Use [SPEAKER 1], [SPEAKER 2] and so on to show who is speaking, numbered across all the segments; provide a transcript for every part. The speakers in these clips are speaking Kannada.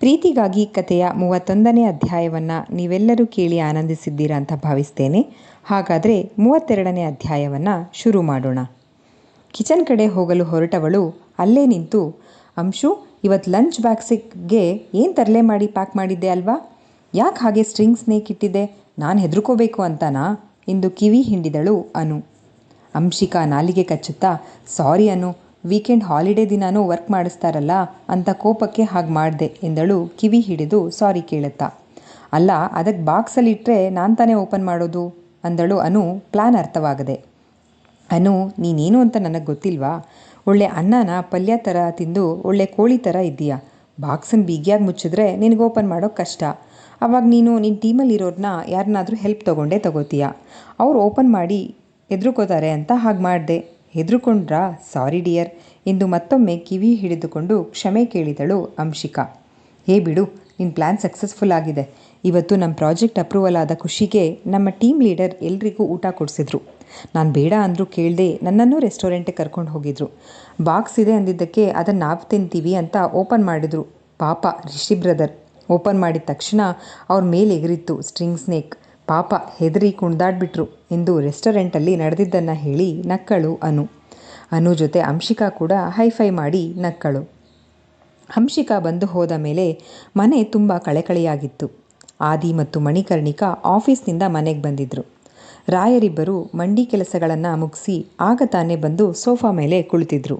[SPEAKER 1] ಪ್ರೀತಿಗಾಗಿ ಕಥೆಯ ಮೂವತ್ತೊಂದನೇ ಅಧ್ಯಾಯವನ್ನು ನೀವೆಲ್ಲರೂ ಕೇಳಿ ಆನಂದಿಸಿದ್ದೀರಾ ಅಂತ ಭಾವಿಸ್ತೇನೆ. ಹಾಗಾದರೆ ಮೂವತ್ತೆರಡನೇ ಅಧ್ಯಾಯವನ್ನು ಶುರು ಮಾಡೋಣ. ಕಿಚನ್ ಕಡೆ ಹೋಗಲು ಹೊರಟವಳು, ಅಲ್ಲೇ ನಿಂತು, ಅಂಶು ಇವತ್ತು ಲಂಚ್ ಬ್ಯಾಗ್ಸಿಗೆ ಏನು ತರಲೆ ಮಾಡಿ ಪ್ಯಾಕ್ ಮಾಡಿದ್ದೆ ಅಲ್ವಾ? ಯಾಕೆ ಹಾಗೆ ಸ್ಟ್ರಿಂಗ್ ಸ್ನೇಕ್ ಇಟ್ಟಿದ್ದೆ? ನಾನು ಹೆದರ್ಕೋಬೇಕು ಅಂತನಾ? ಎಂದು ಕಿವಿ ಹಿಂಡಿದಳು ಅನು. ಅಂಶಿಕಾ ನಾಲಿಗೆ ಕಚ್ಚುತ್ತಾ, ಸಾರಿ ಅನು ವೀಕೆಂಡ್ ಹಾಲಿಡೇ ದಿನಾನೂ ವರ್ಕ್ ಮಾಡಿಸ್ತಾರಲ್ಲ, ಅಂತ ಕೋಪಕ್ಕೆ ಹಾಗೆ ಮಾಡಿದೆ, ಎಂದಳು ಕಿವಿ ಹಿಡಿದು ಸಾರಿ ಕೇಳುತ್ತಾ. ಅಲ್ಲ ಅದಕ್ಕೆ ಬಾಕ್ಸಲ್ಲಿಟ್ಟರೆ ನಾನು ತಾನೇ ಓಪನ್ ಮಾಡೋದು? ಅಂದಳು ಅನು ಪ್ಲ್ಯಾನ್ ಅರ್ಥವಾಗದೆ. ಅನು, ನೀನೇನು ಅಂತ ನನಗೆ ಗೊತ್ತಿಲ್ವಾ? ಒಳ್ಳೆ ಅನ್ನನ ಪಲ್ಯ ಥರ ತಿಂದು ಒಳ್ಳೆ ಕೋಳಿ ಥರ ಇದ್ದೀಯಾ? ಬಾಕ್ಸನ್ನು ಬಿಗಿಯಾಗಿ ಮುಚ್ಚಿದ್ರೆ ನಿನಗೆ ಓಪನ್ ಮಾಡೋಕ್ಕೆ ಕಷ್ಟ. ಅವಾಗ ನೀನು ನಿನ್ನ ಟೀಮಲ್ಲಿ ಇರೋರನ್ನ ಯಾರನ್ನಾದರೂ ಹೆಲ್ಪ್ ತೊಗೊಂಡೇ ತಗೋತೀಯ? ಅವ್ರು ಓಪನ್ ಮಾಡಿ ಎದುರುಕೋತಾರೆ ಅಂತ ಹಾಗೆ ಮಾಡಿದೆ. ಹೆದರುಕೊಂಡ್ರಾ? Sorry dear. ಎಂದು ಮತ್ತೊಮ್ಮೆ ಕಿವಿ ಹಿಡಿದುಕೊಂಡು ಕ್ಷಮೆ ಕೇಳಿದಳು ಅಂಶಿಕಾ. ಹೇ ಬಿಡು ನಿನ್ನ ಪ್ಲ್ಯಾನ್ ಸಕ್ಸಸ್ಫುಲ್ ಆಗಿದೆ. ಇವತ್ತು ನಮ್ಮ ಪ್ರಾಜೆಕ್ಟ್ ಅಪ್ರೂವಲ್ ಆದ ಖುಷಿಗೆ ನಮ್ಮ ಟೀಮ್ ಲೀಡರ್ ಎಲ್ರಿಗೂ ಊಟ ಕೊಡಿಸಿದ್ರು. ನಾನು ಬೇಡ ಅಂದರೂ ಕೇಳದೆ ನನ್ನನ್ನು ರೆಸ್ಟೋರೆಂಟಿಗೆ ಕರ್ಕೊಂಡು ಹೋಗಿದ್ರು. ಬಾಕ್ಸ್ ಇದೆ ಅಂದಿದ್ದಕ್ಕೆ ಅದನ್ನು ನಾವು ತಿಂತೀವಿ ಅಂತ ಓಪನ್ ಮಾಡಿದರು. ಪಾಪ ರಿಷಿ ಬ್ರದರ್. ಓಪನ್ ಮಾಡಿದ ತಕ್ಷಣ ಅವ್ರ ಮೇಲೆ ಎಗರಿತ್ತು ಸ್ಟ್ರಿಂಗ್ ಸ್ನೇಕ್. ಪಾಪ ಹೆದರಿ ಕುಣ್ದಾಡ್ಬಿಟ್ರು ಎಂದು ರೆಸ್ಟೋರೆಂಟಲ್ಲಿ ನಡೆದಿದ್ದನ್ನು ಹೇಳಿ ನಕ್ಕಳು ಅನು. ಅನು ಜೊತೆ ಅಂಶಿಕಾ ಕೂಡ ಹೈಫೈ ಮಾಡಿ ನಕ್ಕಳು. ಹಂಶಿಕಾ ಬಂದು ಹೋದ ಮೇಲೆ ಮನೆ ತುಂಬ ಕಳೆಕಳೆಯಾಗಿತ್ತು. ಆದಿ ಮತ್ತು ಮಣಿಕರ್ಣಿಕಾ ಆಫೀಸ್ನಿಂದ ಮನೆಗೆ ಬಂದಿದ್ದರು ರಾಯರಿಬ್ಬರು ಮಂಡಿ ಕೆಲಸಗಳನ್ನು ಮುಗಿಸಿ ಆಗ ತಾನೇ ಬಂದು ಸೋಫಾ ಮೇಲೆ ಕುಳಿತಿದ್ರು.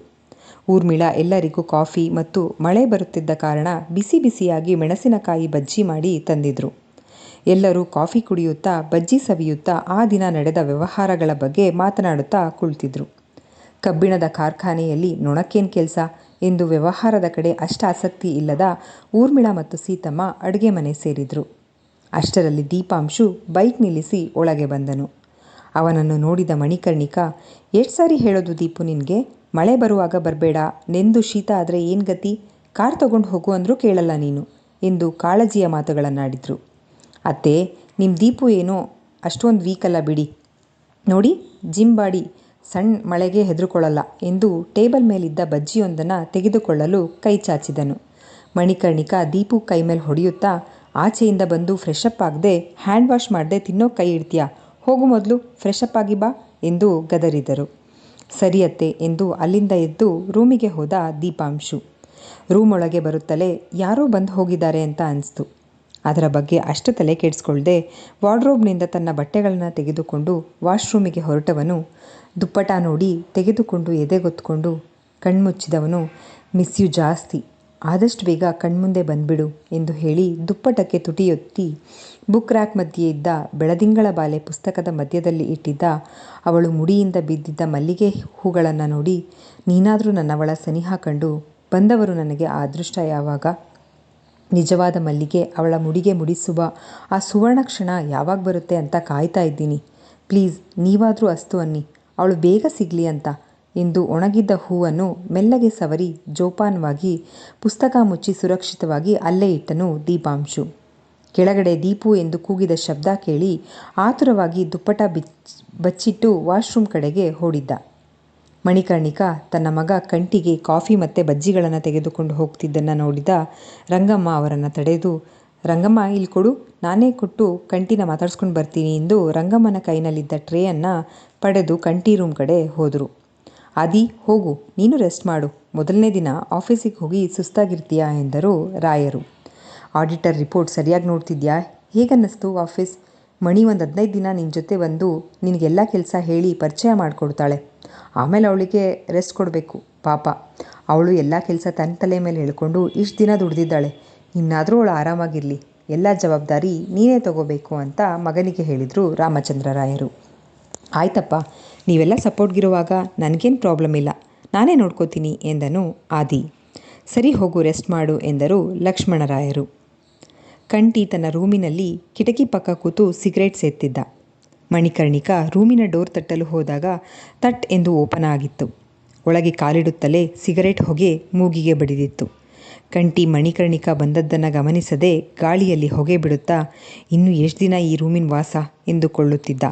[SPEAKER 1] ಊರ್ಮಿಳ ಎಲ್ಲರಿಗೂ ಕಾಫಿ ಮತ್ತು ಮಳೆ ಬರುತ್ತಿದ್ದ ಕಾರಣ ಬಿಸಿ ಬಿಸಿಯಾಗಿ ಮೆಣಸಿನಕಾಯಿ ಬಜ್ಜಿ ಮಾಡಿ ತಂದಿದ್ರು. ಎಲ್ಲರೂ ಕಾಫಿ ಕುಡಿಯುತ್ತಾ, ಬಜ್ಜಿ ಸವಿಯುತ್ತಾ ಆ ದಿನ ನಡೆದ ವ್ಯವಹಾರಗಳ ಬಗ್ಗೆ ಮಾತನಾಡುತ್ತಾ ಕುಳಿತಿದ್ರು. ಕಬ್ಬಿಣದ ಕಾರ್ಖಾನೆಯಲ್ಲಿ ನೊಣಕ್ಕೇನು ಕೆಲಸ? ಎಂದು ವ್ಯವಹಾರದ ಕಡೆ ಅಷ್ಟು ಆಸಕ್ತಿ ಇಲ್ಲದ ಊರ್ಮಿಳಾ ಮತ್ತು ಸೀತಮ್ಮ ಅಡುಗೆ ಮನೆ ಸೇರಿದ್ರು. ಅಷ್ಟರಲ್ಲಿ ದೀಪಾಂಶು ಬೈಕ್ ನಿಲ್ಲಿಸಿ ಒಳಗೆ ಬಂದನು. ಅವನನ್ನು ನೋಡಿದ ಮಣಿಕರ್ಣಿಕಾ, ಎಷ್ಟು ಸಾರಿ ಹೇಳೋದು ದೀಪು ನಿನಗೆ? ಮಳೆ ಬರುವಾಗ ಬರಬೇಡ. ನೆಂದು ಶೀತ ಆದರೆ ಏನು ಗತಿ? ಕಾರ್ ತಗೊಂಡು ಹೋಗು ಅಂದರೂ ಕೇಳಲ್ಲ ನೀನು. ಎಂದು ಕಾಳಜಿಯ ಮಾತುಗಳನ್ನಾಡಿದ್ರು. ಅತ್ತೆ ನಿಮ್ಮ ದೀಪು ಏನೋ ಅಷ್ಟೊಂದು ವೀಕಲ್ಲ ಬಿಡಿ. ನೋಡಿ ಜಿಮ್ ಬಾಡಿ ಸಣ್ಣ ಮಳೆಗೆ ಹೆದರುಕೊಳ್ಳಲ್ಲ ಎಂದು ಟೇಬಲ್ ಮೇಲಿದ್ದ ಬಜ್ಜಿಯೊಂದನ್ನು ತೆಗೆದುಕೊಳ್ಳಲು ಕೈ ಚಾಚಿದನು. ಮಣಿಕರ್ಣಿಕಾ ದೀಪು ಕೈ ಮೇಲೆ ಹೊಡೆಯುತ್ತಾ ಆಚೆಯಿಂದ ಬಂದು ಫ್ರೆಶ್ ಆಗದೆ ಹ್ಯಾಂಡ್ ವಾಶ್ ಮಾಡದೆ ತಿನ್ನೋ ಕೈ ಇಡ್ತೀಯಾ? ಹೋಗು ಮೊದಲು ಫ್ರೆಶ್ ಆಗಿ ಬಾ ಎಂದು ಗದರಿದರು. ಸರಿಯತ್ತೆ ಎಂದು ಅಲ್ಲಿಂದ ಎದ್ದು ರೂಮಿಗೆ ಹೋದ ದೀಪಾಂಶು. ರೂಮೊಳಗೆ ಬರುತ್ತಲೇ ಯಾರೋ ಬಂದು ಹೋಗಿದ್ದಾರೆ ಅಂತ ಅನಿಸ್ತು. ಅದರ ಬಗ್ಗೆ ಅಷ್ಟು ತಲೆ ಕೆಡಿಸ್ಕೊಳ್ಳದೆ ವಾರ್ಡ್ರೋಬ್ನಿಂದ ತನ್ನ ಬಟ್ಟೆಗಳನ್ನು ತೆಗೆದುಕೊಂಡು ವಾಶ್ರೂಮಿಗೆ ಹೊರಟವನು. ದುಪ್ಪಟ ನೋಡಿ ತೆಗೆದುಕೊಂಡು ಎದೆಗೊತ್ಕೊಂಡು ಕಣ್ಮುಚ್ಚಿದವನು, ಮಿಸ್ ಯು ಜಾಸ್ತಿ. ಆದಷ್ಟು ಬೇಗ ಕಣ್ಮುಂದೆ ಬಂದ್ಬಿಡು ಎಂದು ಹೇಳಿ ದುಪ್ಪಟಕ್ಕೆ ತುಟಿಯೊತ್ತಿ ಬುಕ್ ರ್ಯಾಕ್ ಮಧ್ಯೆ ಇದ್ದ ಬೆಳದಿಂಗಳ ಬಾಲೆ ಪುಸ್ತಕದ ಮಧ್ಯದಲ್ಲಿ ಇಟ್ಟಿದ್ದ ಅವಳು ಮುಡಿಯಿಂದ ಬಿದ್ದಿದ್ದ ಮಲ್ಲಿಗೆ ಹೂಗಳನ್ನು ನೋಡಿ, ನೀನಾದರೂ ನನ್ನವಳ ಸನಿಹ ಕಂಡು ಬಂದವರು ನನಗೆ ಆ ಅದೃಷ್ಟ ಯಾವಾಗ? ನಿಜವಾದ ಮಲ್ಲಿಗೆ ಅವಳ ಮುಡಿಗೆ ಮುಡಿಸುವ ಆ ಸುವರ್ಣ ಕ್ಷಣ ಯಾವಾಗ ಬರುತ್ತೆ ಅಂತ ಕಾಯ್ತಾ ಇದ್ದೀನಿ. ಪ್ಲೀಸ್, ನೀವಾದರೂ ಅಸ್ತು ಅನ್ನಿ. ಅವಳು ಬೇಗ ಸಿಗಲಿ ಅಂತ. ಎಂದು ಒಣಗಿದ್ದ ಹೂವನ್ನು ಮೆಲ್ಲಗೆ ಸವರಿ ಜೋಪಾನವಾಗಿ ಪುಸ್ತಕ ಮುಚ್ಚಿ ಸುರಕ್ಷಿತವಾಗಿ ಅಲ್ಲೇ ಇಟ್ಟನು ದೀಪಾಂಶು. ಕೆಳಗಡೆ ದೀಪು ಎಂದು ಕೂಗಿದ ಶಬ್ದ ಕೇಳಿ ಆತುರವಾಗಿ ದುಪ್ಪಟ ಬಿಚ್, ಬಚ್ಚಿಟ್ಟು ವಾಶ್ರೂಮ್ ಕಡೆಗೆ ಓಡಿದ್ದ. ಮಣಿಕರ್ಣಿಕಾ ತನ್ನ ಮಗ ಕಂಟಿಗೆ ಕಾಫಿ ಮತ್ತು ಬಜ್ಜಿಗಳನ್ನು ತೆಗೆದುಕೊಂಡು ಹೋಗ್ತಿದ್ದನ್ನು ನೋಡಿದ ರಂಗಮ್ಮ ಅವರನ್ನು ತಡೆದು, ರಂಗಮ್ಮ, ಇಲ್ಲಿ ಕೊಡು. ನಾನೇ ಕೊಟ್ಟು ಕಂಟಿನ ಮಾತಾಡ್ಸ್ಕೊಂಡು ಬರ್ತೀನಿ ಎಂದು ರಂಗಮ್ಮನ ಕೈನಲ್ಲಿದ್ದ ಟ್ರೇಯನ್ನು ಪಡೆದು ಕಂಟಿ ರೂಮ್ ಕಡೆ ಹೋದರು. ಆದಿ, ಹೋಗು. ನೀನು ರೆಸ್ಟ್ ಮಾಡು. ಮೊದಲನೇ ದಿನ ಆಫೀಸಿಗೆ ಹೋಗಿ ಸುಸ್ತಾಗಿರ್ತೀಯಾ? ಎಂದರು ರಾಯರು. ಆಡಿಟರ್ ರಿಪೋರ್ಟ್ ಸರಿಯಾಗಿ ನೋಡ್ತಿದ್ಯಾ? ಹೇಗನ್ನಿಸ್ತು ಆಫೀಸ್? ಮಣಿ ಒಂದು ಹದಿನೈದು ದಿನ ನಿನ್ನ ಜೊತೆ ಬಂದು ನಿನಗೆಲ್ಲ ಕೆಲಸ ಹೇಳಿ ಪರಿಚಯ ಮಾಡಿಕೊಡ್ತಾಳೆ. ಆಮೇಲೆ ಅವಳಿಗೆ ರೆಸ್ಟ್ ಕೊಡಬೇಕು, ಪಾಪ. ಅವಳು ಎಲ್ಲ ಕೆಲಸ ತನ್ನ ತಲೆ ಮೇಲೆ ಹೇಳ್ಕೊಂಡು ಇಷ್ಟು ದಿನ ದುಡ್ದಿದ್ದಾಳೆ. ಇನ್ನಾದರೂ ಅವಳು ಆರಾಮಾಗಿರಲಿ. ಎಲ್ಲ ಜವಾಬ್ದಾರಿ ನೀನೇ ತಗೋಬೇಕು ಅಂತ ಮಗನಿಗೆ ಹೇಳಿದರು ರಾಮಚಂದ್ರರಾಯರು ಆಯ್ತಪ್ಪ, ನೀವೆಲ್ಲ ಸಪೋರ್ಟ್ಗಿರುವಾಗ ನನಗೇನು ಪ್ರಾಬ್ಲಮ್ ಇಲ್ಲ. ನಾನೇ ನೋಡ್ಕೋತೀನಿ ಎಂದನು ಆದಿ. ಸರಿ ಹೋಗು ರೆಸ್ಟ್ ಮಾಡು ಎಂದರು ಲಕ್ಷ್ಮಣರಾಯರು ಕಂಟಿ ತನ್ನ ರೂಮಿನಲ್ಲಿ ಕಿಟಕಿ ಪಕ್ಕ ಕೂತು ಸಿಗರೇಟ್ ಸೇತ್ತಿದ್ದ ಮಣಿಕರ್ಣಿಕಾ ರೂಮಿನ ಡೋರ್ ತಟ್ಟಲು ಹೋದಾಗ ತಟ್ ಎಂದು ಓಪನ್ ಆಗಿತ್ತು. ಒಳಗೆ ಕಾಲಿಡುತ್ತಲೇ ಸಿಗರೇಟ್ ಹೊಗೆ ಮೂಗಿಗೆ ಬಡಿದಿತ್ತು. ಕಂಟಿ ಮಣಿಕರ್ಣಿಕಾ ಬಂದದ್ದನ್ನು ಗಮನಿಸದೆ ಗಾಳಿಯಲ್ಲಿ ಹೊಗೆ ಬಿಡುತ್ತಾ, ಇನ್ನು ಎಷ್ಟು ದಿನ ಈ ರೂಮಿನ ವಾಸ? ಎಂದುಕೊಳ್ಳುತ್ತಿದ್ದ.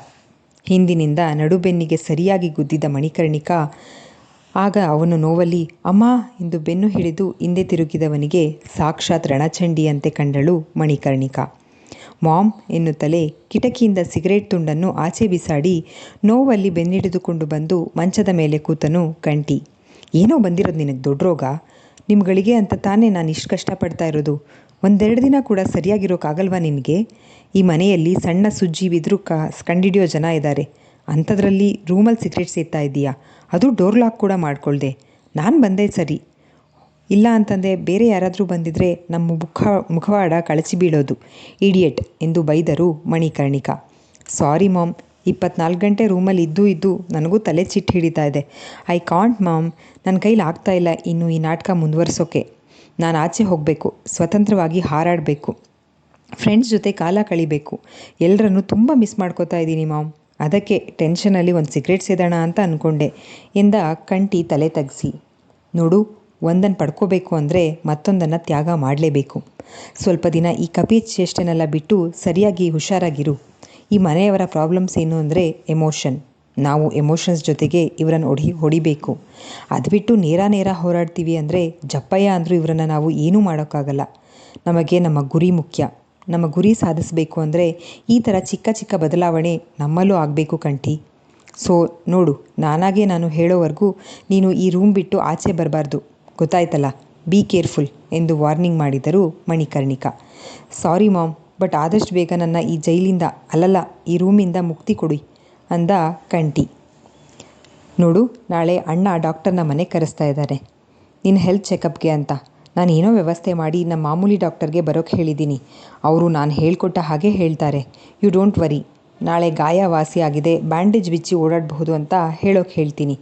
[SPEAKER 1] ಹಿಂದಿನಿಂದ ನಡುಬೆನ್ನಿಗೆ ಸರಿಯಾಗಿ ಗುದ್ದಿದ ಮಣಿಕರ್ಣಿಕಾ ಆಗ ಅವನು ನೋವಲ್ಲಿ, ಅಮ್ಮ ಎಂದು ಬೆನ್ನು ಹಿಡಿದು ಹಿಂದೆ ತಿರುಗಿದವನಿಗೆ ಸಾಕ್ಷಾತ್ ರಣಚಂಡಿಯಂತೆ ಕಂಡಳು ಮಣಿಕರ್ಣಿಕಾ. ಮಾಮ್ ಎನ್ನುತ್ತಲೇ ಕಿಟಕಿಯಿಂದ ಸಿಗರೇಟ್ ತುಂಡನ್ನು ಆಚೆ ಬಿಸಾಡಿ ನೋವಲ್ಲಿ ಬೆನ್ನಿಡಿದುಕೊಂಡು ಬಂದು ಮಂಚದ ಮೇಲೆ ಕೂತನು ಕಂಟಿ ಏನೋ ಬಂದಿರೋದು ನಿನಗೆ ದೊಡ್ಡ ರೋಗ? ನಿಮ್ಗಳಿಗೆ ಅಂತ ತಾನೇ ನಾನು ಇಷ್ಟು ಕಷ್ಟಪಡ್ತಾ ಇರೋದು. ಒಂದೆರಡು ದಿನ ಕೂಡ ಸರಿಯಾಗಿರೋಕ್ಕಾಗಲ್ವಾ ನಿನಗೆ? ಈ ಮನೆಯಲ್ಲಿ ಸಣ್ಣ ಸುಜ್ಜಿ ಬಿದ್ದರೂ ಕ, ಕಂಡಿಡಿಯೋ ಜನ ಇದ್ದಾರೆ ಅಂಥದ್ರಲ್ಲಿ ರೂಮಲ್ಲಿ ಸಿಗರೇಟ್ ಸೇರ್ತಾ ಇದ್ದೀಯಾ? ಅದು ಡೋರ್ ಲಾಕ್ ಕೂಡ ಮಾಡ್ಕೊಳ್ದೆ. ನಾನು ಬಂದೆ ಸರಿ. ಇಲ್ಲ ಅಂತಂದೆ ಬೇರೆ ಯಾರಾದರೂ ಬಂದಿದ್ದರೆ ನಮ್ಮ ಮುಖ, ಮುಖವಾಡ ಕಳಚಿ ಬೀಳೋದು. ಇಡಿಯಟ್ ಎಂದು ಬೈದರು ಮಣಿಕರ್ಣಿಕಾ. ಸಾರಿ ಮಾಮ್ ಇಪ್ಪತ್ನಾಲ್ಕು ಗಂಟೆ ರೂಮಲ್ಲಿ ಇದ್ದು ಇದ್ದು ನನಗೂ ತಲೆ ಚಿಟ್ಟು ಹಿಡಿತಾ ಇದೆ. ಐ ಕಾಂಟ್ ಮಾಮ್ ನನ್ನ ಕೈಲಿ ಆಗ್ತಾ ಇಲ್ಲ ಇನ್ನು ಈ ನಾಟಕ ಮುಂದುವರಿಸೋಕೆ. ನಾನು ಆಚೆ ಹೋಗಬೇಕು, ಸ್ವತಂತ್ರವಾಗಿ ಹಾರಾಡಬೇಕು. ಫ್ರೆಂಡ್ಸ್ ಜೊತೆ ಕಾಲ ಕಳಿಬೇಕು. ಎಲ್ಲರನ್ನು ತುಂಬ ಮಿಸ್ ಮಾಡ್ಕೋತಾ ಇದ್ದೀನಿ ಮಾಮ್ ಅದಕ್ಕೆ ಟೆನ್ಷನಲ್ಲಿ ಒಂದು ಸಿಗರೇಟ್ ಸೇದೋಣ ಅಂತ ಅಂದ್ಕೊಂಡೆ ಎಂದ ಕಂಟಿ ತಲೆ ತಗ್ಸಿ. ನೋಡು ಒಂದನ್ನು ಪಡ್ಕೋಬೇಕು ಅಂದರೆ ಮತ್ತೊಂದನ್ನು ತ್ಯಾಗ ಮಾಡಲೇಬೇಕು. ಸ್ವಲ್ಪ ದಿನ ಈ ಕಪಿ ಚೇಷ್ಟೆನೆಲ್ಲ ಬಿಟ್ಟು ಸರಿಯಾಗಿ ಹುಷಾರಾಗಿರು. ಈ ಮನೆಯವರ ಪ್ರಾಬ್ಲಮ್ಸ್ ಏನು ಅಂದರೆ ಎಮೋಷನ್. ನಾವು ಎಮೋಷನ್ಸ್ ಜೊತೆಗೆ ಇವರನ್ನು ಹೊಡಿ ಹೊಡಿಬೇಕು. ಅದು ಬಿಟ್ಟು ನೇರ ನೇರ ಹೋರಾಡ್ತೀವಿ ಅಂದರೆ ಜಪ್ಪಯ್ಯ ಅಂದರೂ ಇವರನ್ನು ನಾವು ಏನೂ ಮಾಡೋಕ್ಕಾಗಲ್ಲ. ನಮಗೆ ನಮ್ಮ ಗುರಿ ಮುಖ್ಯ. ನಮ್ಮ ಗುರಿ ಸಾಧಿಸಬೇಕು ಅಂದರೆ ಈ ಥರ ಚಿಕ್ಕ ಚಿಕ್ಕ ಬದಲಾವಣೆ ನಮ್ಮಲ್ಲೂ ಆಗಬೇಕು ಕಂಠಿ. ಸೊ, ನೋಡು, ನಾನಾಗೆ ನಾನು ಹೇಳೋವರೆಗೂ ನೀನು ಈ ರೂಮ್ ಬಿಟ್ಟು ಆಚೆ ಬರಬಾರ್ದು. ಗೊತ್ತಾಯ್ತಲ್ಲ? ಬಿ ಕೇರ್ಫುಲ್ ಎಂದು ವಾರ್ನಿಂಗ್ ಮಾಡಿದರು ಮಣಿಕರ್ಣಿಕಾ. ಸಾರಿ ಮಾಮ್ ಬಟ್ ಆದಷ್ಟು ಬೇಗ ನನ್ನ ಈ ಜೈಲಿಂದ, ಅಲ್ಲಲ್ಲ, ಈ ರೂಮಿಂದ ಮುಕ್ತಿ ಕೊಡಿ, ಅಂದ ಕಂಠಿ. ನೋಡು, ನಾಳೆ ಅಣ್ಣ ಡಾಕ್ಟರ್ನ ಮನೆ ಕರೆಸ್ತಾ ಇದ್ದಾರೆ. ನಿನ್ನ ಹೆಲ್ತ್ ಚೆಕಪ್ಗೆ ಅಂತ. ನಾನು ಏನೋ ವ್ಯವಸ್ಥೆ ಮಾಡಿ ನಮ್ಮ ಮಾಮೂಲಿ ಡಾಕ್ಟರ್ಗೆ ಬರೋಕ್ಕೆ ಹೇಳಿದ್ದೀನಿ. ಅವರು ನಾನು ಹೇಳಿಕೊಟ್ಟ ಹಾಗೆ ಹೇಳ್ತಾರೆ. ಯು ಡೋಂಟ್ ವರಿ ನಾಳೆ ಗಾಯ ವಾಸಿಯಾಗಿದೆ ಬ್ಯಾಂಡೇಜ್ ಬಿಚ್ಚಿ ಓಡಾಡಬಹುದು ಅಂತ ಹೇಳೋಕೆ ಹೇಳ್ತೀನಿ.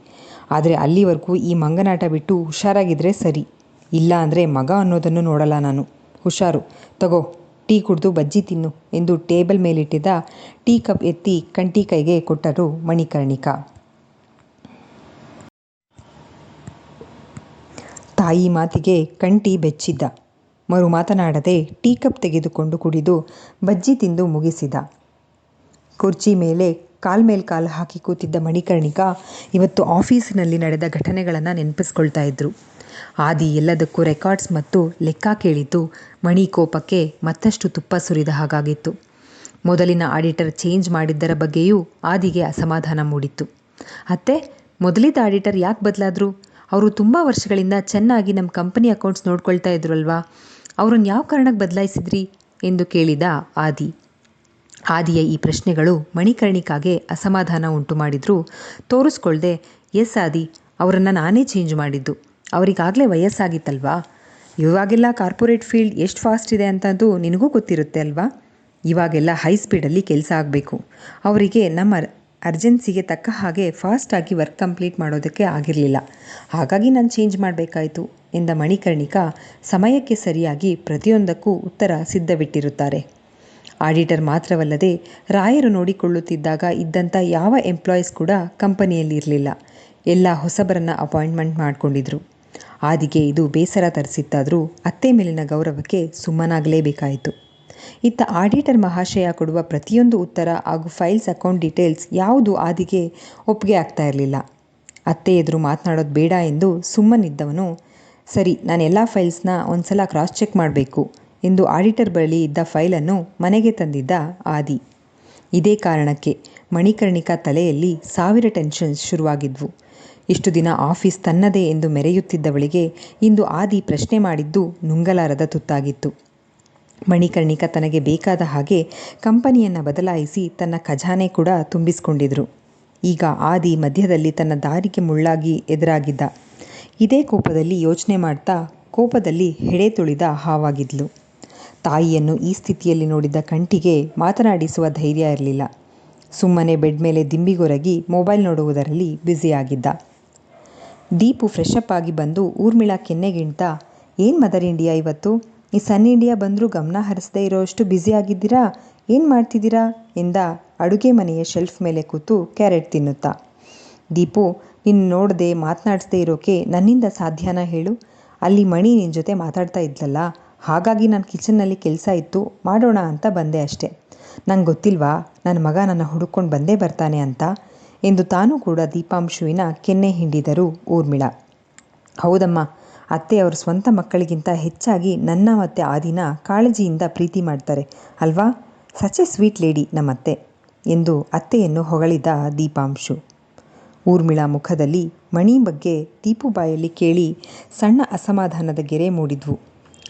[SPEAKER 1] ಆದರೆ ಅಲ್ಲಿವರೆಗೂ ಈ ಮಂಗನಾಟ ಬಿಟ್ಟು ಹುಷಾರಾಗಿದ್ದರೆ ಸರಿ. ಇಲ್ಲ ಅಂದರೆ ಮಗ ಅನ್ನೋದನ್ನು ನೋಡಲ್ಲ ನಾನು. ಹುಷಾರು. ತಗೋ, ಟೀ ಕುಡಿದು ಬಜ್ಜಿ ತಿನ್ನು ಎಂದು ಟೇಬಲ್ ಮೇಲಿಟ್ಟಿದ್ದ ಟೀ ಕಪ್ ಎತ್ತಿ ಕಂಟಿ ಕೈಗೆ ಕೊಟ್ಟರು ಮಣಿಕರ್ಣಿಕಾ. ತಾಯಿ ಮಾತಿಗೆ ಕಂಟಿ ಬೆಚ್ಚಿದ್ದ. ಮರು ಮಾತನಾಡದೆ ಟೀ ಕಪ್ ತೆಗೆದುಕೊಂಡು ಕುಡಿದು ಬಜ್ಜಿ ತಿಂದು ಮುಗಿಸಿದ. ಕುರ್ಚಿ ಮೇಲೆ ಕಾಲ್ ಮೇಲ್ ಕಾಲು ಹಾಕಿ ಕೂತಿದ್ದ ಮಣಿಕರ್ಣಿಕ ಇವತ್ತು ಆಫೀಸಿನಲ್ಲಿ ನಡೆದ ಘಟನೆಗಳನ್ನು ನೆನಪಿಸ್ಕೊಳ್ತಾ ಇದ್ರು. ಆದಿ ಎಲ್ಲದಕ್ಕೂ ರೆಕಾರ್ಡ್ಸ್ ಮತ್ತು ಲೆಕ್ಕ ಕೇಳಿದ್ದು ಮಣಿ ಕೋಪಕ್ಕೆ ಮತ್ತಷ್ಟು ತುಪ್ಪ ಸುರಿದ ಹಾಗಾಗಿತ್ತು. ಮೊದಲಿನ ಆಡಿಟರ್ ಚೇಂಜ್ ಮಾಡಿದ್ದರ ಬಗ್ಗೆಯೂ ಆದಿಗೆ ಅಸಮಾಧಾನ ಮೂಡಿತ್ತು. ಅತ್ತೆ, ಮೊದಲಿದ್ದ ಆಡಿಟರ್ ಯಾಕೆ ಬದಲಾದ್ರು? ಅವರು ತುಂಬ ವರ್ಷಗಳಿಂದ ಚೆನ್ನಾಗಿ ನಮ್ಮ ಕಂಪನಿ ಅಕೌಂಟ್ಸ್ ನೋಡ್ಕೊಳ್ತಾ ಇದ್ರಲ್ವಾ? ಅವ್ರನ್ನ ಯಾವ ಕಾರಣಕ್ಕೆ ಬದಲಾಯಿಸಿದ್ರಿ? ಎಂದು ಕೇಳಿದ ಆದಿ. ಆದಿಯ ಈ ಪ್ರಶ್ನೆಗಳು ಮಣಿಕರ್ಣಿಕಾಗೆ ಅಸಮಾಧಾನ ಉಂಟು ಮಾಡಿದ್ರು. ತೋರಿಸ್ಕೊಳ್ದೆ, ಎಸ್ ಆದಿ, ಅವರನ್ನು ನಾನೇ ಚೇಂಜ್ ಮಾಡಿದ್ದು. ಅವರಿಗಾಗಲೇ ವಯಸ್ಸಾಗಿತ್ತಲ್ವಾ? ಇವಾಗೆಲ್ಲ ಕಾರ್ಪೊರೇಟ್ ಫೀಲ್ಡ್ ಎಷ್ಟು ಫಾಸ್ಟ್ ಇದೆ ಅಂತಂದು ನಿನಗೂ ಗೊತ್ತಿರುತ್ತೆ ಅಲ್ವಾ? ಇವಾಗೆಲ್ಲ ಹೈ ಸ್ಪೀಡಲ್ಲಿ ಕೆಲಸ ಆಗಬೇಕು. ಅವರಿಗೆ ನಮ್ಮ ಅರ್ಜೆನ್ಸಿಗೆ ತಕ್ಕ ಹಾಗೆ ಫಾಸ್ಟಾಗಿ ವರ್ಕ್ ಕಂಪ್ಲೀಟ್ ಮಾಡೋದಕ್ಕೆ ಆಗಿರಲಿಲ್ಲ. ಹಾಗಾಗಿ ನಾನು ಚೇಂಜ್ ಮಾಡಬೇಕಾಯಿತು, ಎಂದ ಮಣಿಕರ್ಣಿಕಾ ಸಮಯಕ್ಕೆ ಸರಿಯಾಗಿ ಪ್ರತಿಯೊಂದಕ್ಕೂ ಉತ್ತರ ಸಿದ್ಧವಿಟ್ಟಿರುತ್ತಾರೆ. ಆಡಿಟರ್ ಮಾತ್ರವಲ್ಲದೆ ರಾಯರು ನೋಡಿಕೊಳ್ಳುತ್ತಿದ್ದಾಗ ಇದ್ದಂಥ ಯಾವ ಎಂಪ್ಲಾಯೀಸ್ ಕೂಡ ಕಂಪನಿಯಲ್ಲಿರಲಿಲ್ಲ. ಎಲ್ಲ ಹೊಸಬರನ್ನು ಅಪಾಯಿಂಟ್ಮೆಂಟ್ ಮಾಡಿಕೊಂಡಿದ್ರು. ಆದಿಗೆ ಇದು ಬೇಸರ ತರಿಸಿತ್ತಾದರೂ ಅತ್ತೆ ಮೇಲಿನ ಗೌರವಕ್ಕೆ ಸುಮ್ಮನಾಗಲೇಬೇಕಾಯಿತು. ಇತ್ತ ಆಡಿಟರ್ ಮಹಾಶಯ ಕೊಡುವ ಪ್ರತಿಯೊಂದು ಉತ್ತರ ಹಾಗೂ ಫೈಲ್ಸ್ ಅಕೌಂಟ್ ಡೀಟೇಲ್ಸ್ ಯಾವುದು ಆದಿಗೆ ಒಪ್ಪಿಗೆ ಆಗ್ತಾ ಇರಲಿಲ್ಲ. ಅತ್ತೆ ಎದುರು ಮಾತನಾಡೋದು ಬೇಡ ಎಂದು ಸುಮ್ಮನಿದ್ದವನು ಸರಿ, ನಾನು ಎಲ್ಲ ಫೈಲ್ಸ್ನ ಒಂದು ಸಲ ಕ್ರಾಸ್ ಚೆಕ್ ಮಾಡಬೇಕು ಎಂದು ಆಡಿಟರ್ ಬಳಿ ಇದ್ದ ಫೈಲನ್ನು ಮನೆಗೆ ತಂದಿದ್ದ ಆದಿ. ಇದೇ ಕಾರಣಕ್ಕೆ ಮಣಿಕರ್ಣಿಕಾ ತಲೆಯಲ್ಲಿ ಸಾವಿರ ಟೆನ್ಷನ್ಸ್ ಶುರುವಾಗಿದ್ವು. ಇಷ್ಟು ದಿನ ಆಫೀಸ್ ತನ್ನದೇ ಎಂದು ಮೆರೆಯುತ್ತಿದ್ದವಳಿಗೆ ಇಂದು ಆದಿ ಪ್ರಶ್ನೆ ಮಾಡಿದ್ದು ನುಂಗಲಾರದ ತುತ್ತಾಗಿತ್ತು. ಮಣಿಕರ್ಣಿಕಾ ತನಗೆ ಬೇಕಾದ ಹಾಗೆ ಕಂಪನಿಯನ್ನು ಬದಲಾಯಿಸಿ ತನ್ನ ಖಜಾನೆ ಕೂಡ ತುಂಬಿಸಿಕೊಂಡಿದ್ರು. ಈಗ ಆದಿ ಮಧ್ಯದಲ್ಲಿ ತನ್ನ ದಾರಿಗೆ ಮುಳ್ಳಾಗಿ ಎದುರಾಗಿದ್ದ. ಇದೇ ಕೋಪದಲ್ಲಿ ಯೋಚನೆ ಮಾಡ್ತಾ ಕೋಪದಲ್ಲಿ ಹೆಡೆ ತುಳಿದ ಹಾವಾಗಿದ್ಲು. ತಾಯಿಯನ್ನು ಈ ಸ್ಥಿತಿಯಲ್ಲಿ ನೋಡಿದ ಕಂಠಿಗೆ ಮಾತನಾಡಿಸುವ ಧೈರ್ಯ ಇರಲಿಲ್ಲ. ಸುಮ್ಮನೆ ಬೆಡ್ ಮೇಲೆ ದಿಂಬಿಗೊರಗಿ ಮೊಬೈಲ್ ನೋಡುವುದರಲ್ಲಿ ಬ್ಯುಸಿಯಾಗಿದ್ದ ದೀಪು ಫ್ರೆಶ್ ಅಪ್ ಆಗಿ ಬಂದು ಊರ್ಮಿಳಾ ಕೆನ್ನೆಗಿಂತ, ಏನು ಮದರ್ ಇಂಡಿಯಾ ಇವತ್ತು? ಈ ಸನ್ ಇಂಡಿಯಾ ಬಂದರೂ ಗಮನ ಹರಿಸದೇ ಇರೋಷ್ಟು ಬ್ಯುಸಿ ಆಗಿದ್ದೀರಾ? ಏನು ಮಾಡ್ತಿದ್ದೀರಾ? ಎಂದ ಅಡುಗೆ ಮನೆಯ ಶೆಲ್ಫ್ ಮೇಲೆ ಕೂತು ಕ್ಯಾರೆಟ್ ತಿನ್ನುತ್ತಾ. ದೀಪು ನಿನ್ನ ನೋಡದೆ ಮಾತನಾಡಿಸ್ದೇ ಇರೋಕೆ ನನ್ನಿಂದ ಸಾಧ್ಯನ ಹೇಳು? ಅಲ್ಲಿ ಮಣಿ ನಿನ್ನ ಜೊತೆ ಮಾತಾಡ್ತಾ ಇದ್ಲಲ್ಲ, ಹಾಗಾಗಿ ನಾನು ಕಿಚನ್ನಲ್ಲಿ ಕೆಲಸ ಇತ್ತು, ಮಾಡೋಣ ಅಂತ ಬಂದೆ ಅಷ್ಟೆ. ನಂಗೆ ಗೊತ್ತಿಲ್ವಾ ನನ್ನ ಮಗ ನನ್ನ ಹುಡುಕೊಂಡು ಬಂದೇ ಬರ್ತಾನೆ ಅಂತ? ಎಂದು ತಾನೂ ಕೂಡ ದೀಪಾಂಶುವಿನ ಕೆನ್ನೆ ಹಿಂಡಿದರು ಊರ್ಮಿಳಾ. ಹೌದಮ್ಮ ಅತ್ತೆ ಅವ್ರ ಸ್ವಂತ ಮಕ್ಕಳಿಗಿಂತ ಹೆಚ್ಚಾಗಿ ನನ್ನ ಮತ್ತು ಆದಿನ ಕಾಳಜಿಯಿಂದ ಪ್ರೀತಿ ಮಾಡ್ತಾರೆ. ಅಲ್ವಾ? ಸಚ್ ಎ ಸ್ವೀಟ್ ಲೇಡಿ ನಮ್ಮತ್ತೆ ಎಂದು ಅತ್ತೆಯನ್ನು ಹೊಗಳಿದ ದೀಪಾಂಶು. ಊರ್ಮಿಳಾ ಮುಖದಲ್ಲಿ ಮಣಿ ಬಗ್ಗೆ ದೀಪು ಬಾಯಲ್ಲಿ ಕೇಳಿ ಸಣ್ಣ ಅಸಮಾಧಾನದ ಗೆರೆ ಮೂಡಿದ್ವು.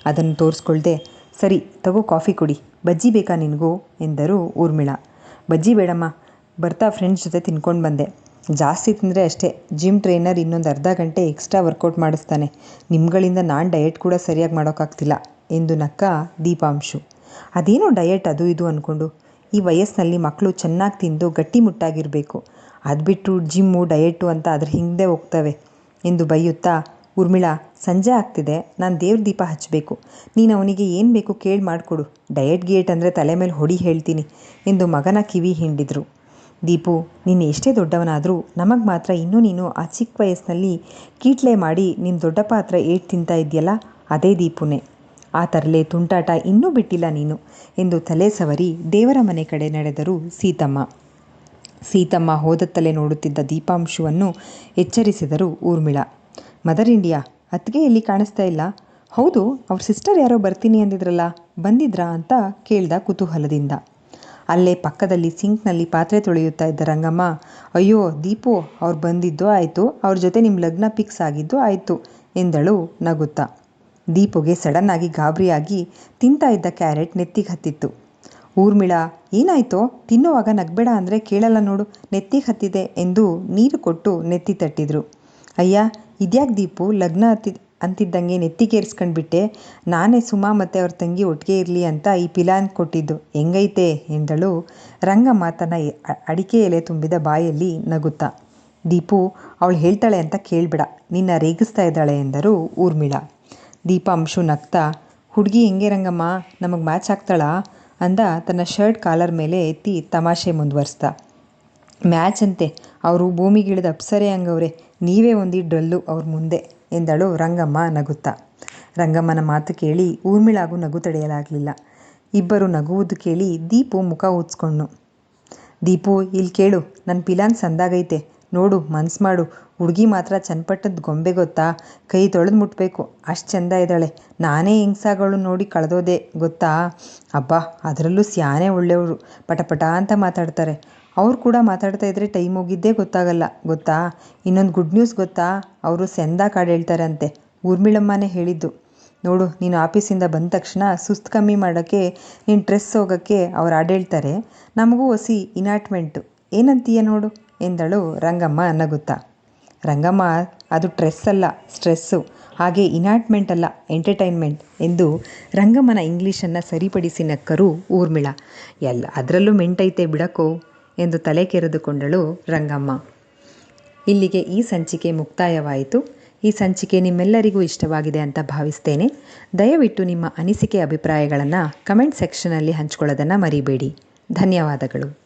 [SPEAKER 1] ಅದನ್ನು ತೋರಿಸ್ಕೊಳ್ದೆ, ಸರಿ, ತಗೋ ಕಾಫಿ ಕೊಡಿ, ಬಜ್ಜಿ ಬೇಕಾ ನಿನಗೂ? ಎಂದರು ಊರ್ಮಿಳಾ. ಬಜ್ಜಿ ಬೇಡಮ್ಮ, ಬರ್ತಾ ಫ್ರೆಂಡ್ಸ್ ಜೊತೆ ತಿನ್ಕೊಂಡು ಬಂದೆ. ಜಾಸ್ತಿ ತಿಂದರೆ ಅಷ್ಟೇ ಜಿಮ್ ಟ್ರೈನರ್ ಇನ್ನೊಂದು ಅರ್ಧ ಗಂಟೆ ಎಕ್ಸ್ಟ್ರಾ ವರ್ಕೌಟ್ ಮಾಡಿಸ್ತಾನೆ. ನಿಮ್ಗಳಿಂದ ನಾನು ಡಯಟ್ ಕೂಡ ಸರಿಯಾಗಿ ಮಾಡೋಕ್ಕಾಗ್ತಿಲ್ಲ ಎಂದು ನಕ್ಕ ದೀಪಾಂಶು. ಅದೇನೋ ಡಯಟ್ ಅದು ಇದು ಅಂದ್ಕೊಂಡು ಈ ವಯಸ್ಸಿನಲ್ಲಿ ಮಕ್ಕಳು ಚೆನ್ನಾಗಿ ತಿಂದು ಗಟ್ಟಿಮುಟ್ಟಾಗಿರಬೇಕು ಅದು ಬಿಟ್ಟು ಜಿಮ್ಮು ಡಯಟು ಅಂತ ಅದ್ರ ಹಿಂದೆ ಹೋಗ್ತವೆ, ಎಂದು ಬೈಯುತ್ತಾ ಉರ್ಮಿಳಾ ಸಂಜೆ ಆಗ್ತಿದೆ, ನಾನು ದೇವ್ರ ದೀಪ ಹಚ್ಚಬೇಕು ನೀನು ಅವನಿಗೆ ಏನು ಬೇಕು ಕೇಳಿ ಮಾಡಿಕೊಡು. ಡಯಟ್ ಗೇಟ್ ಅಂದರೆ ತಲೆ ಮೇಲೆ ಹೊಡಿ ಹೇಳ್ತೀನಿ, ಎಂದು ಮಗನ ಕಿವಿ ಹಿಂಡಿದ್ರು. ದೀಪು, ನೀನು ಎಷ್ಟೇ ದೊಡ್ಡವನಾದರೂ ನಮಗೆ ಮಾತ್ರ ಇನ್ನೂ ನೀನು ಆ ಚಿಕ್ಕ ವಯಸ್ಸಿನಲ್ಲಿ ಕೀಟ್ಲೆ ಮಾಡಿ ನಿನ್ನ ದೊಡ್ಡ ಪಾತ್ರ ಏಟ್ ತಿಂತಾ ಇದೆಯಲ್ಲ? ಅದೇ ದೀಪುನೇ. ಆ ತರಲೆ ತುಂಟಾಟ ಇನ್ನೂ ಬಿಟ್ಟಿಲ್ಲ ನೀನು ಎಂದು ತಲೆ ಸವರಿ ದೇವರ ಮನೆ ಕಡೆ ನಡೆದರು ಸೀತಮ್ಮ. ಸೀತಮ್ಮ ಹೋದತ್ತಲೇ ನೋಡುತ್ತಿದ್ದ ದೀಪಾಂಶುವನ್ನು ಎಚ್ಚರಿಸಿದರು ಊರ್ಮಿಳಾ. ಮದರ್ ಇಂಡಿಯಾ, ಅತ್ತಿಗೆ ಇಲ್ಲಿ ಕಾಣಿಸ್ತಾ ಇಲ್ಲ? ಹೌದು, ಅವ್ರ ಸಿಸ್ಟರ್ ಯಾರೋ ಬರ್ತೀನಿ ಅಂದಿದ್ರಲ್ಲ, ಬಂದಿದ್ರಾ? ಅಂತ ಕೇಳ್ದ ಕುತೂಹಲದಿಂದ. ಅಲ್ಲೇ ಪಕ್ಕದಲ್ಲಿ ಸಿಂಕ್ನಲ್ಲಿ ಪಾತ್ರೆ ತೊಳೆಯುತ್ತಾ ಇದ್ದ ರಂಗಮ್ಮ, ಅಯ್ಯೋ, ದೀಪು, ಅವ್ರು ಬಂದಿದ್ದು ಆಯಿತು, ಅವ್ರ ಜೊತೆ ನಿಮ್ಮ ಲಗ್ನ ಫಿಕ್ಸ್ ಆಗಿದ್ದು ಆಯಿತು, ಎಂದಳು ನಗುತ್ತಾ. ದೀಪುಗೆ ಆಗಿ ಗಾಬರಿಯಾಗಿ ತಿಂತಾ ಇದ್ದ ಕ್ಯಾರೆಟ್ ನೆತ್ತಿಗೆ ಹತ್ತಿತ್ತು. ಊರ್ಮಿಳ, ಏನಾಯ್ತೋ? ತಿನ್ನುವಾಗ ನಗ್ಬೇಡ ಅಂದರೆ ಕೇಳಲ್ಲ ನೋಡು, ನೆತ್ತಿಗೆ ಹತ್ತಿದೆ ಎಂದು ನೀರು ಕೊಟ್ಟು ನೆತ್ತಿ ತಟ್ಟಿದ್ರು. ಅಯ್ಯ, ಇದ್ಯಾಕೆ ದೀಪು, ಲಗ್ನ ಹತ್ತಿ ಅಂತಿದ್ದಂಗೆ ನೆತ್ತಿಗೇರಿಸ್ಕೊಂಡ್ಬಿಟ್ಟೆ. ನಾನೇ ಸುಮಾ ಮತ್ತು ಅವ್ರ ತಂಗಿ ಒಟ್ಟಿಗೆ ಇರಲಿ ಅಂತ ಈ ಪಿಲಾನ್ ಕೊಟ್ಟಿದ್ದು. ಹೆಂಗೈತೆ? ಎಂದಳು. ರಂಗಮ್ಮ ತನ್ನ ಅಡಿಕೆ ಎಲೆ ತುಂಬಿದ ಬಾಯಲ್ಲಿ ನಗುತ್ತಾ. ದೀಪು, ಅವಳು ಹೇಳ್ತಾಳೆ ಅಂತ ಕೇಳಬೇಡ. ನಿನ್ನ ರೇಗಿಸ್ತಾ ಇದ್ದಾಳೆ ಎಂದರು ಊರ್ಮಿಳಾ. ದೀಪಾಂಶು ನಗ್ತಾ, ಹುಡುಗಿ ಹೆಂಗೆ ರಂಗಮ್ಮ? ನಮಗೆ ಮ್ಯಾಚ್ ಆಗ್ತಾಳಾ? ಅಂದ ತನ್ನ ಶರ್ಟ್ ಕಾಲರ್ ಮೇಲೆ ಎತ್ತಿ ತಮಾಷೆ ಮುಂದುವರ್ಸ್ದ ಮ್ಯಾಚ್ ಅಂತೆ. ಅವರು ಭೂಮಿಗಿಳಿದ ಅಪ್ಸರೆ ಹಂಗವ್ರೆ. ನೀವೇ ಒಂದಿ ಡ್ರಲ್ಲು ಅವ್ರ ಮುಂದೆ. ಎಂದಳು ರಂಗಮ್ಮ ನಗುತ್ತಾ. ರಂಗಮ್ಮನ ಮಾತು ಕೇಳಿ ಊರ್ಮಿಳಾಗೂ ನಗು ತಡೆಯಲಾಗಲಿಲ್ಲ. ಇಬ್ಬರು ನಗುವುದು ಕೇಳಿ ದೀಪು ಮುಖ ಊದ್ಸ್ಕೊಂಡು ದೀಪು ಇಲ್ಲಿ ಕೇಳು ನನ್ನ ಪಿಲಾನ್ ಸಂದಾಗೈತೆ. ನೋಡು, ಮನ್ಸು ಮಾಡು. ಹುಡುಗಿ ಮಾತ್ರ ಚನ್ನಪಟ್ಟದ ಗೊಂಬೆ ಗೊತ್ತಾ? ಕೈ ತೊಳೆದು ಮುಟ್ಟಬೇಕು ಅಷ್ಟು ಚೆಂದ ಇದ್ದಾಳೆ. ನಾನೇ ಹಿಂಸಾಗಳು ನೋಡಿ ಕಳೆದೋದೆ ಗೊತ್ತಾ? ಅಬ್ಬಾ, ಅದರಲ್ಲೂ ಸ್ಯಾನೆ ಒಳ್ಳೆಯವರು. ಪಟಪಟ ಅಂತ ಮಾತಾಡ್ತಾರೆ. ಅವ್ರು ಕೂಡ ಮಾತಾಡ್ತಾ ಇದ್ರೆ ಟೈಮ್ ಹೋಗಿದ್ದೇ ಗೊತ್ತಾಗಲ್ಲ, ಗೊತ್ತಾ? ಇನ್ನೊಂದು ಗುಡ್ ನ್ಯೂಸ್ ಗೊತ್ತಾ? ಅವರು ಸೆಂದ ಕಾಡು ಹೇಳ್ತಾರಂತೆ. ಊರ್ಮಿಳಮ್ಮನೇ ಹೇಳಿದ್ದು. ನೋಡು, ನೀನು ಆಫೀಸಿಂದ ಬಂದ ತಕ್ಷಣ ಸುಸ್ತು ಕಮ್ಮಿ ಮಾಡೋಕ್ಕೆ, ನೀನು ಡ್ರೆಸ್ ಹೋಗೋಕ್ಕೆ ಅವ್ರು ಆಡೇಳ್ತಾರೆ. ನಮಗೂ ಹೊಸಿ ಇನಾಟ್ಮೆಂಟು. ಏನಂತೀಯ ನೋಡು? ಎಂದಳು ರಂಗಮ್ಮ ನಗುತ್ತಾ ರಂಗಮ್ಮ, ಅದು ಟ್ರೆಸ್ ಅಲ್ಲ, ಸ್ಟ್ರೆಸ್ಸು. ಹಾಗೆ ಇನಾಟ್ಮೆಂಟ್ ಅಲ್ಲ, ಎಂಟರ್ಟೈನ್ಮೆಂಟ್ ಎಂದು ರಂಗಮ್ಮನ ಇಂಗ್ಲೀಷನ್ನು ಸರಿಪಡಿಸಿ ನಕ್ಕರು ಊರ್ಮಿಳ. ಎಲ್ಲ, ಅದರಲ್ಲೂ ಮೆಂಟೈತೆ ಬಿಡಕೋ ಎಂದು ತಲೆ ಕೆರೆದುಕೊಂಡಳು ರಂಗಮ್ಮ. ಇಲ್ಲಿಗೆ ಈ ಸಂಚಿಕೆ ಮುಕ್ತಾಯವಾಯಿತು. ಈ ಸಂಚಿಕೆ ನಿಮ್ಮೆಲ್ಲರಿಗೂ ಇಷ್ಟವಾಗಿದೆ ಅಂತ ಭಾವಿಸ್ತೇನೆ. ದಯವಿಟ್ಟು ನಿಮ್ಮ ಅನಿಸಿಕೆ ಅಭಿಪ್ರಾಯಗಳನ್ನು ಕಮೆಂಟ್ ಸೆಕ್ಷನಲ್ಲಿ ಹಂಚ್ಕೊಳ್ಳೋದನ್ನು ಮರಿಬೇಡಿ. ಧನ್ಯವಾದಗಳು.